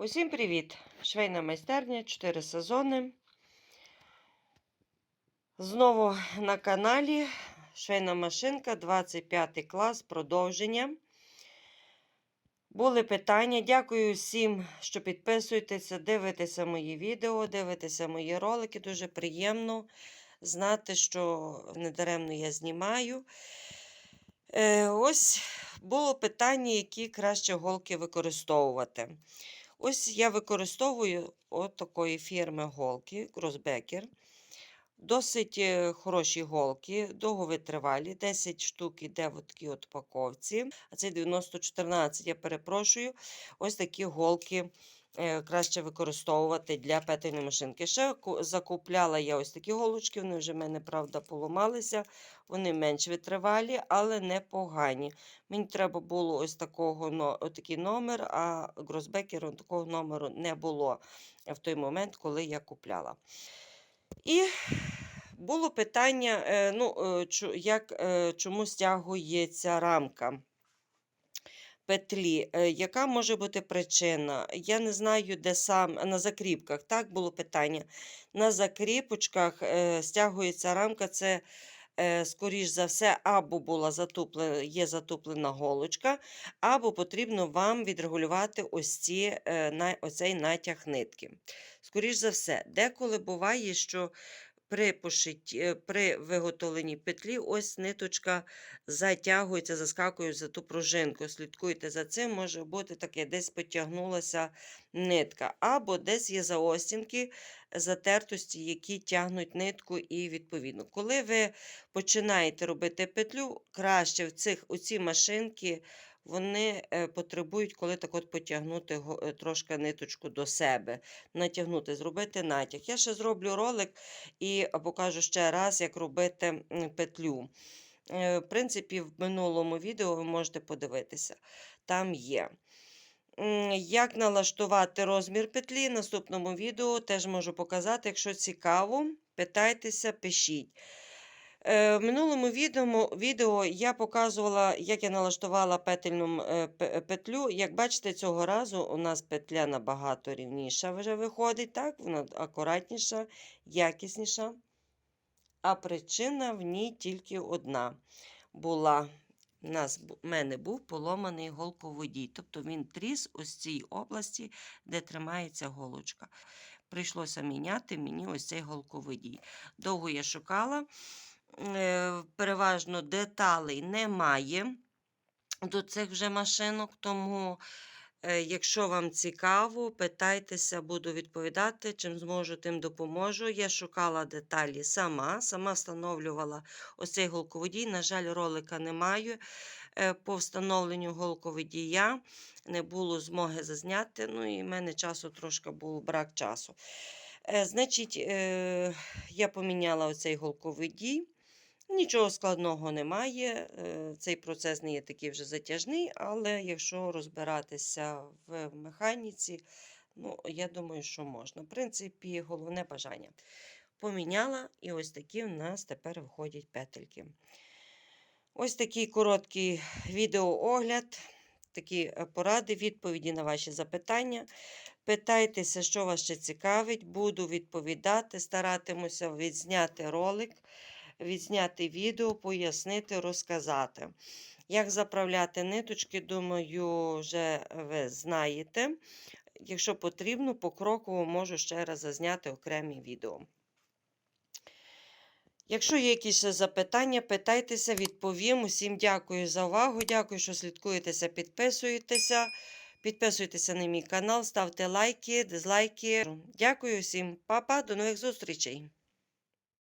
Усім привіт! Швейна майстерня, 4 сезони. Знову на каналі Швейна машинка, 25 клас, продовження. Були питання. Дякую всім, що підписуєтеся, дивитеся мої відео, дивитеся мої ролики. Дуже приємно знати, що недаремно я знімаю. Е, ось було питання, які краще голки використовувати. Ось я використовую от такої фірми голки, Кросбекер. Досить е, хороші голки, довговитривалі, 10 штук іде в такій от. А це 9014, я перепрошую. Ось такі голки е, краще використовувати для петельної машинки. Ще закупляла я ось такі голочки, вони вже в мене, правда, поламалися. Вони менш витривалі, але непогані. Мені треба було ось такого но- такий номер, а Гросбекеру такого номеру не було в той момент, коли я купляла. І було питання, е, ну, е, як, е, чому стягується рамка петлі. Яка може бути причина? Я не знаю, де сам на закріпках. Так було питання. На закріпочках стягується рамка. Це скоріш за все, або була затуплена, є затуплена голочка, або потрібно вам відрегулювати ось ці, е, оцей натяг нитки. Скоріш за все, деколи буває, що при, пошитті, е, при виготовленні петлі ось ниточка затягується, заскакує за ту пружинку. Слідкуйте за цим, може бути таке, десь потягнулася нитка, або десь є заостінки, затертості, які тягнуть нитку, і відповідно. Коли ви починаєте робити петлю, краще в цих у ці машинки вони е, потребують, коли так от потягнути е, трошки ниточку до себе, натягнути, зробити натяг. Я ще зроблю ролик і покажу ще раз, як робити петлю. Е, В принципі, в минулому відео ви можете подивитися. Там є. Як налаштувати розмір петлі? В наступному відео теж можу показати. Якщо цікаво, питайтеся, пишіть. Е, В минулому відео, я показувала, як я налаштувала петельну е, петлю. Як бачите, цього разу у нас петля набагато рівніша вже виходить, так? Вона акуратніша, якісніша. А причина в ній тільки одна була. У нас в мене був поломаний голководій, тобто він тріс ось цій області, де тримається голочка. Прийшлося міняти мені ось цей голководій. Довго я шукала, переважно деталей немає до цих вже машинок, тому Е, Якщо вам цікаво, питайтеся, буду відповідати. Чим зможу, тим допоможу. Я шукала деталі сама, сама встановлювала ось цей голководій. На жаль, ролика не маю. Е, По встановленню голководія не було змоги зазняти. Ну і в мене часу трошки був брак часу. Е, Значить, е, я поміняла оцей голководій. Нічого складного немає. е, Цей процес не є такий вже затяжний, але якщо розбиратися в механіці, ну, я думаю, що можна. В принципі, головне бажання. Поміняла, і ось такі в нас тепер виходять петельки. Ось такий короткий відеоогляд, такі е, поради, відповіді на ваші запитання. Питайтеся, що вас ще цікавить, буду відповідати, старатимуся відзняти ролик відзняти відео, пояснити, розказати. Як заправляти ниточки, думаю, вже ви знаєте. Якщо потрібно, покроково можу ще раз зазняти окремі відео. Якщо є якісь запитання, питайтеся, відповім. Усім дякую за увагу. Дякую, що слідкуєтеся, підписуєтеся. Підписуйтеся на мій канал, ставте лайки, дизлайки. Дякую всім, Па-па, до нових зустрічей!